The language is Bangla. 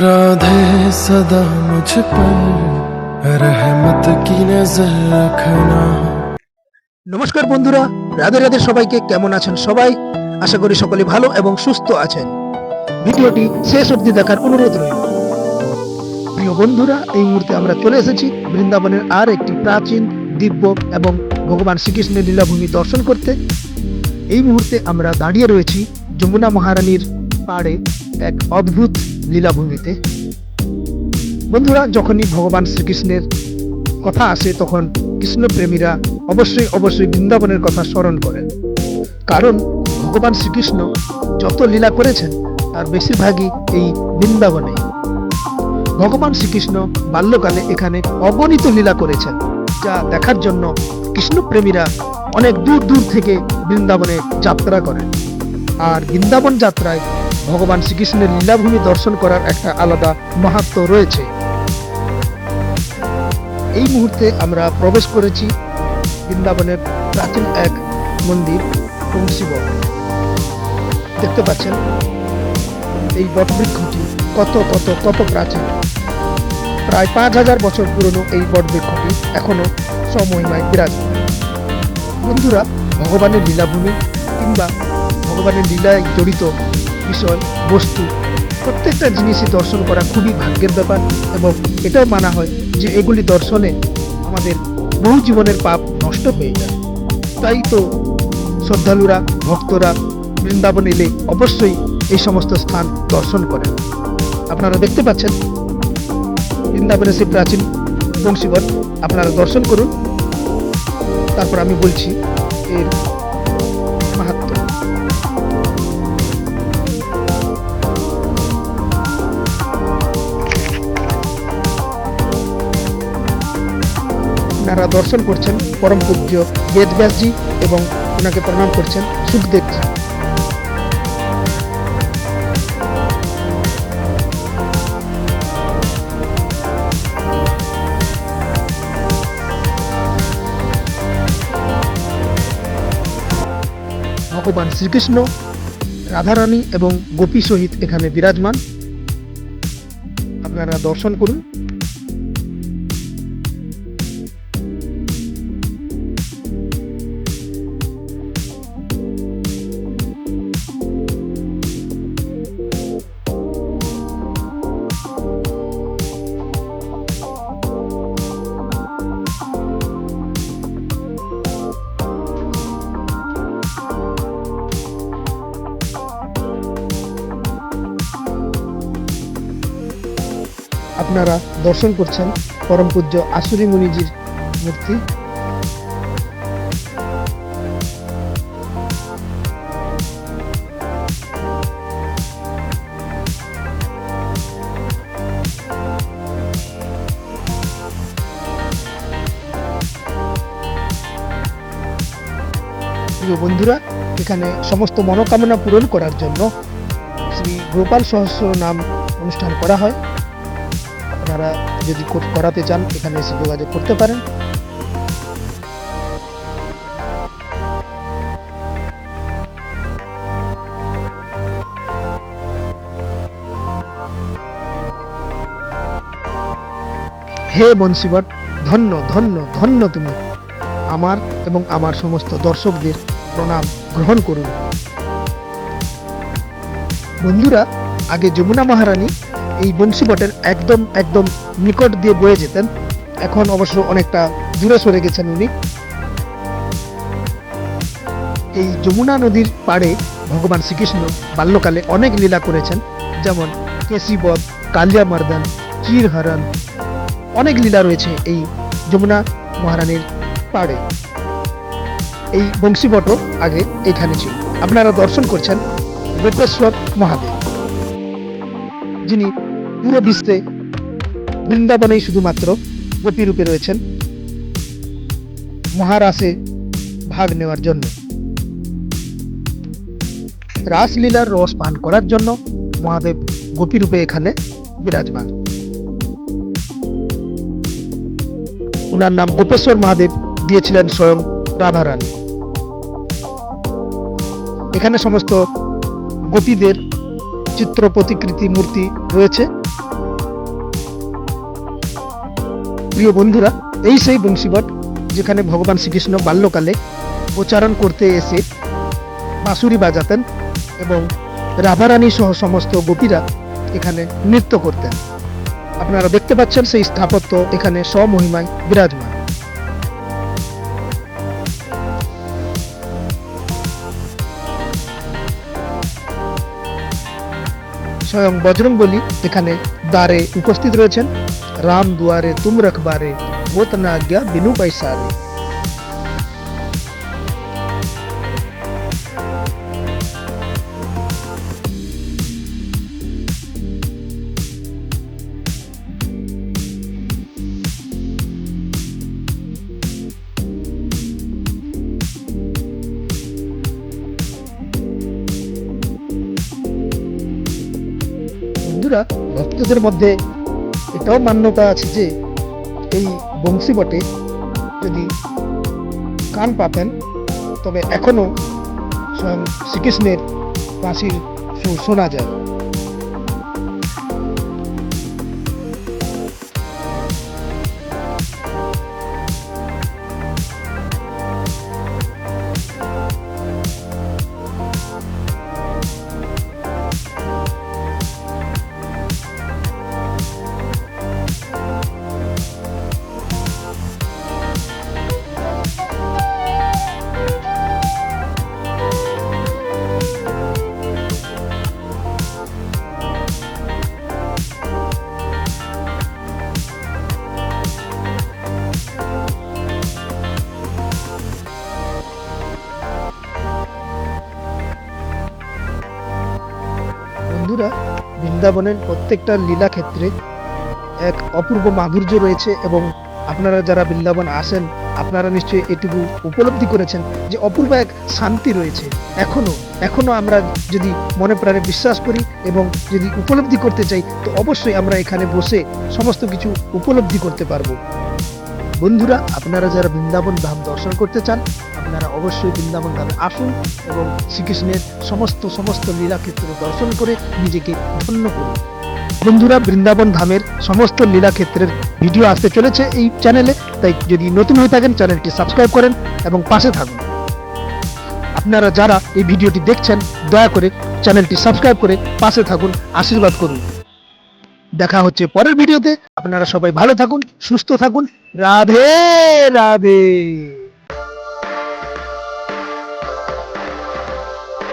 राधे सदा मुझ पर रहमत की नजर रखना নমস্কার বন্ধুরা রাধে রাধে সবাইকে কেমন আছেন সবাই আশা করি সকলে ভালো এবং সুস্থ আছেন ভিডিওটি শেষ অবধি দেখার অনুরোধ রইল প্রিয় বন্ধুরা এই মুহূর্তে আমরা চলে এসেছি বৃন্দাবনের আর একটি প্রাচীন দিব্য এবং ভগবান শ্রীকৃষ্ণের লীলাভূমি দর্শন করতে এই মুহূর্তে আমরা দাঁড়িয়ে রয়েছি যমুনা মহারানীর পাড়ে এক অদ্ভুত লীলাভূমিতে। বন্ধুরা, যখনই ভগবান শ্রীকৃষ্ণের কথা আসে, তখন কৃষ্ণপ্রেমীরা অবশ্যই অবশ্যই বৃন্দাবনের কথা স্মরণ করেন। কারণ ভগবান শ্রীকৃষ্ণ যত লীলা করেছেন, তার বেশিরভাগই এই বৃন্দাবনে। ভগবান শ্রীকৃষ্ণ বাল্যকালে এখানে অগণিত লীলা করেছেন, যা দেখার জন্য কৃষ্ণপ্রেমীরা অনেক দূর দূর থেকে বৃন্দাবনে যাত্রা করেন। আর বৃন্দাবন যাত্রায় ভগবান শ্রীকৃষ্ণের লীলাভূমি দর্শন করার একটা আলাদা মাহাত্ম রয়েছে। এই মুহূর্তে আমরা প্রবেশ করেছি বৃন্দাবনের প্রাচীন এক মন্দির বট দেখতে পাচ্ছেন, এই বটবৃক্ষটি কত কত কত প্রাচীন। প্রায় পাঁচ হাজার বছর পুরনো এই বটবৃক্ষটি এখনও সমহিমায় বিরাজমান। বন্ধুরা, ভগবানের লীলাভূমি কিংবা ভগবানের লীলায় জড়িত বিষয় বস্তু। প্রত্যেকটা জিনিসই দর্শন করা খুবই ভাগ্যের ব্যাপার এবং এটাও মানা হয় যে এগুলি দর্শনে আমাদের বহু জীবনের পাপ নষ্ট হয়ে যায়। তাই তো শ্রদ্ধালুরা, ভক্তরা বৃন্দাবন এলে অবশ্যই এই সমস্ত স্থান দর্শন করেন। আপনারা দেখতে পাচ্ছেন বৃন্দাবনের সেই প্রাচীন বংশীবন। আপনারা দর্শন করুন। তারপর আমি বলছি, এর ওনারা দর্শন করছেন পরম পূজ্য বেদব্যাসজি এবং ওনাকে প্রণাম করছেন সুখদেবজি ভগবান শ্রীকৃষ্ণ, রাধারানী এবং গোপী সহিত এখানে বিরাজমান। আপনারা দর্শন করুন। আপনারা দর্শন করছেন পরম পূজ্য আসুরি মুনিজির মূর্তি। প্রিয় বন্ধুরা, এখানে সমস্ত মনোকামনা পূরণ করার জন্য শ্রী গোপাল সহস্র নাম অনুষ্ঠান করা হয়। আপনারা যদি কর- করাতে চান, এখানে এসে যোগাযোগ করতে পারেন। হে বংশীবট ধন্য ধন্য ধন্য তুমি। আমার এবং আমার সমস্ত দর্শকদের প্রণাম গ্রহণ করুন। বন্ধুরা, আগে যমুনা মহারানী এই বংশীবটের একদম একদম নিকট দিয়ে বয়ে যেতেন। এখন অবশ্য অনেকটা দূরে সরে গেছেন উনি। এই যমুনা নদীর পাড়ে ভগবান শ্রীকৃষ্ণ বাল্যকালে অনেক লীলা করেছেন। যেমন কেশিবধ কালিয়ামর্দন চিরহরণ অনেক লীলা রয়েছে এই যমুনা মহারানীর পাড়ে। এই বংশীবটও আগে এখানে ছিল। আপনারা দর্শন করছেন বেতেশ্বর মহাদেব, যিনি পুরো বিশ্বে বৃন্দাবনেই শুধুমাত্র গোপীরূপে রয়েছেন। মহারাসে ভাগ নেওয়ার জন্য। রাসলীলার রস পান করার জন্য মহাদেব গোপীরূপে এখানে বিরাজমান। ওনার নাম গোপেশ্বর মহাদেব, দিয়েছিলেন স্বয়ং রাধারানী। এখানে সমস্ত গোপীদের চিত্র প্রতিকৃতি মূর্তি রয়েছে। প্রিয় বন্ধুরা, এই সেই বংশীবট যেখানে ভগবান শ্রীকৃষ্ণ বাল্যকালে উচ্চারণ করতে এসে বাঁশুরি বাজাতেন এবং রাধারানী সহ সমস্ত গোপীরা এখানে নৃত্য করতেন। আপনারা দেখতে পাচ্ছেন সেই স্থাপত্য এখানে স্বমহিমায় বিরাজমান। স্বয়ং বজরংবলী এখানে দ্বারে উপস্থিত রয়েছেন। রাম দুয়ারে তুম রখবারে ওত না আজ্ঞা বিনু পয়সারে বন্ধুরা ভক্তদের মধ্যে এটাও মান্যতা আছে যে এই বংশী বটে যদি কান পাতেন, তবে এখনও স্বয়ং শ্রীকৃষ্ণের বাঁশির সুর শোনা যায়। বন্ধুরা, বৃন্দাবনের প্রত্যেকটা লীলা ক্ষেত্রে এক অপূর্ব মাধুর্য রয়েছে এবং আপনারা যারা বৃন্দাবন আসেন, আপনারা নিশ্চয়ই এটুকু উপলব্ধি করেছেন যে অপূর্ব এক শান্তি রয়েছে। এখনও এখনও আমরা যদি মনে প্রাণে বিশ্বাস করি এবং যদি উপলব্ধি করতে চাই, তো অবশ্যই আমরা এখানে বসে সমস্ত কিছু উপলব্ধি করতে পারব। বন্ধুরা, আপনারা যারা বৃন্দাবন ধাম দর্শন করতে চান, আপনারা অবশ্যই বৃন্দাবন ধামে আসুন এবং শ্রীকৃষ্ণের সমস্ত সমস্ত লীলাক্ষেত্র দর্শন করে নিজেকে ধন্য করুন। বন্ধুরা, বৃন্দাবন ধামের সমস্ত লীলাক্ষেত্রের ভিডিও আসতে চলেছে এই চ্যানেলে, তাই যদি নতুন হয়ে থাকেন, চ্যানেলটি সাবস্ক্রাইব করেন এবং পাশে থাকুন। আপনারা যারা এই ভিডিওটি দেখছেন, দয়া করে চ্যানেলটি সাবস্ক্রাইব করে পাশে থাকুন, আশীর্বাদ করুন। দেখা হচ্ছে পরের ভিডিওতে। আপনারা সবাই ভালো থাকুন সুস্থ থাকুন। রাধে রাধে।